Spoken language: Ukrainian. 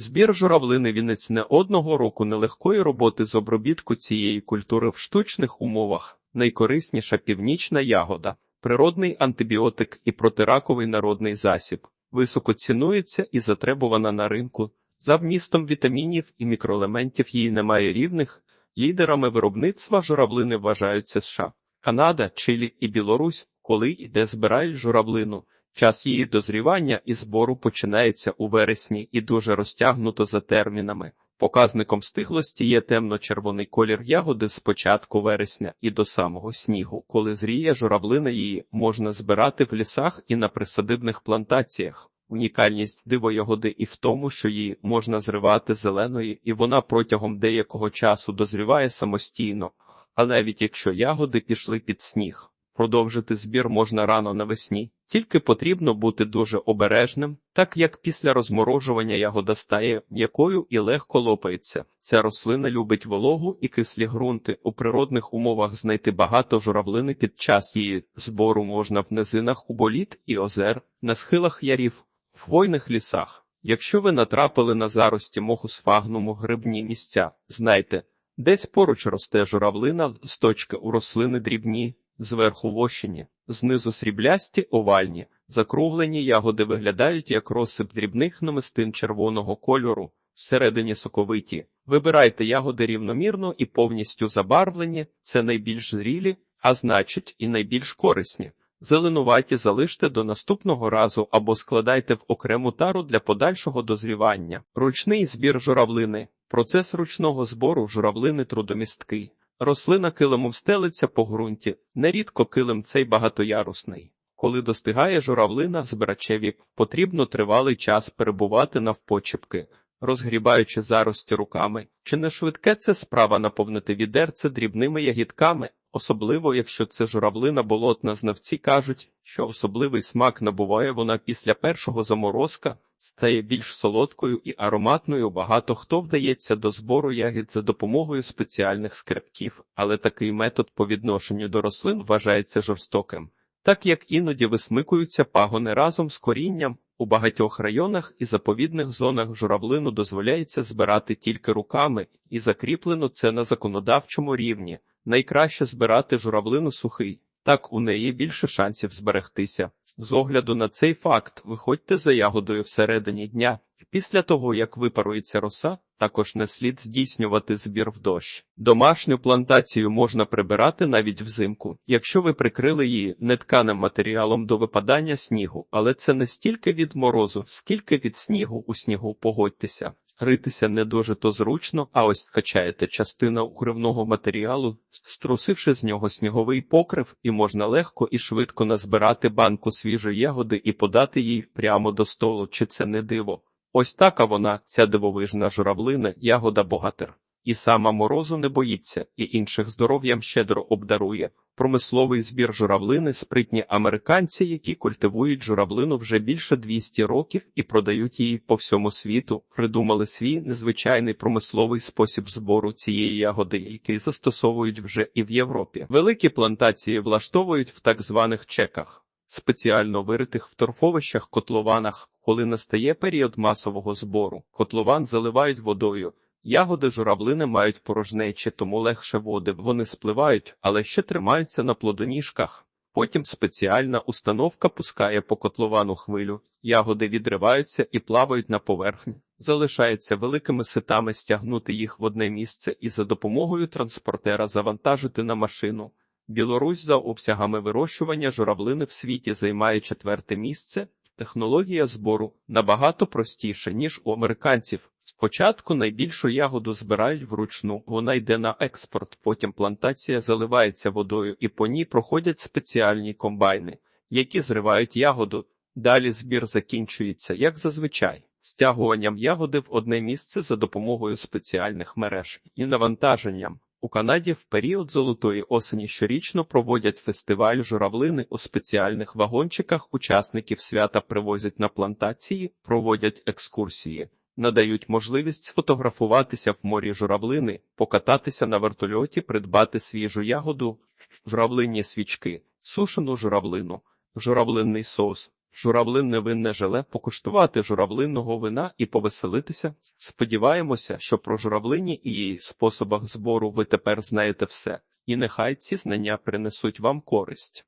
Збір журавлини вінець не одного року нелегкої роботи з обробітку цієї культури в штучних умовах. Найкорисніша північна ягода, природний антибіотик і протираковий народний засіб. Високо цінується і затребувана на ринку. За вмістом вітамінів і мікроелементів її немає рівних. Лідерами виробництва журавлини вважаються США, Канада, Чилі і Білорусь, коли і де збирають журавлину. Час її дозрівання і збору починається у вересні і дуже розтягнуто за термінами. Показником стиглості є темно-червоний колір ягоди з початку вересня і до самого снігу. Коли зріє журавлина її можна збирати в лісах і на присадибних плантаціях. Унікальність дивоягоди і в тому, що її можна зривати зеленої, і вона протягом деякого часу дозріває самостійно, а навіть якщо ягоди пішли під сніг. Продовжити збір можна рано навесні, тільки потрібно бути дуже обережним, так як після розморожування ягода стає м'якою і легко лопається. Ця рослина любить вологу і кислі ґрунти. У природних умовах знайти багато журавлини під час її збору можна в низинах у боліт і озер, на схилах ярів, в хвойних лісах. Якщо ви натрапили на зарості моху сфагнуму грибні місця, знайте, десь поруч росте журавлина, з точки у рослини дрібні, зверху вощені, знизу сріблясті, овальні, закруглені ягоди виглядають як розсип дрібних намистин червоного кольору, всередині соковиті. Вибирайте ягоди рівномірно і повністю забарвлені, це найбільш зрілі, а значить і найбільш корисні. Зеленуваті залиште до наступного разу або складайте в окрему тару для подальшого дозрівання. Ручний збір журавлини. Процес ручного збору журавлини трудомісткий. Рослина килимом стелиться по ґрунті, нерідко килим цей багатоярусний. Коли достигає журавлина збирачеві, потрібно тривалий час перебувати навпочепки, розгрібаючи зарості руками. Чи не швидке це справа наповнити відерце дрібними ягідками, особливо якщо це журавлина болотна, знавці кажуть, що особливий смак набуває вона після першого заморозка, стає більш солодкою і ароматною. Багато хто вдається до збору ягід за допомогою спеціальних скребків, але такий метод по відношенню до рослин вважається жорстоким. Так як іноді висмикуються пагони разом з корінням, у багатьох районах і заповідних зонах журавлину дозволяється збирати тільки руками, і закріплено це на законодавчому рівні. Найкраще збирати журавлину сухий, так у неї більше шансів зберегтися. З огляду на цей факт, виходьте за ягодою всередині дня. Після того, як випарується роса, також не слід здійснювати збір в дощ. Домашню плантацію можна прибирати навіть взимку, якщо ви прикрили її нетканим матеріалом до випадання снігу, але це не стільки від морозу, скільки від снігу у снігу погодьтеся. Ритися не дуже то зручно, а ось качаєте частина укривного матеріалу, струсивши з нього сніговий покрив, і можна легко і швидко назбирати банку свіжої ягоди і подати їй прямо до столу, чи це не диво. Ось така вона, ця дивовижна журавлина, ягода богатир. І сама морозу не боїться, і інших здоров'ям щедро обдарує. Промисловий збір журавлини спритні американці, які культивують журавлину вже більше 200 років і продають її по всьому світу, придумали свій незвичайний промисловий спосіб збору цієї ягоди, який застосовують вже і в Європі. Великі плантації влаштовують в так званих чеках. Спеціально виритих в торфовищах котлованах, коли настає період масового збору, котлован заливають водою. Ягоди журавлини мають порожнечі, тому легше води вони спливають, але ще тримаються на плодоніжках. Потім спеціальна установка пускає по котловану хвилю, ягоди відриваються і плавають на поверхні. Залишається великими ситами стягнути їх в одне місце і за допомогою транспортера завантажити на машину. Білорусь за обсягами вирощування журавлини в світі займає четверте місце. Технологія збору набагато простіша, ніж у американців. Спочатку найбільшу ягоду збирають вручну, вона йде на експорт, потім плантація заливається водою і по ній проходять спеціальні комбайни, які зривають ягоду. Далі збір закінчується, як зазвичай, стягуванням ягоди в одне місце за допомогою спеціальних мереж і навантаженням. У Канаді в період золотої осені щорічно проводять фестиваль журавлини у спеціальних вагончиках. Учасників свята привозять на плантації, проводять екскурсії, надають можливість сфотографуватися в морі журавлини, покататися на вертольоті, придбати свіжу ягоду, журавлинні свічки, сушену журавлину, журавлинний соус. Журавлинне винне желе, покуштувати журавлинного вина і повеселитися. Сподіваємося, що про журавлині і її способах збору ви тепер знаєте все, і нехай ці знання принесуть вам користь.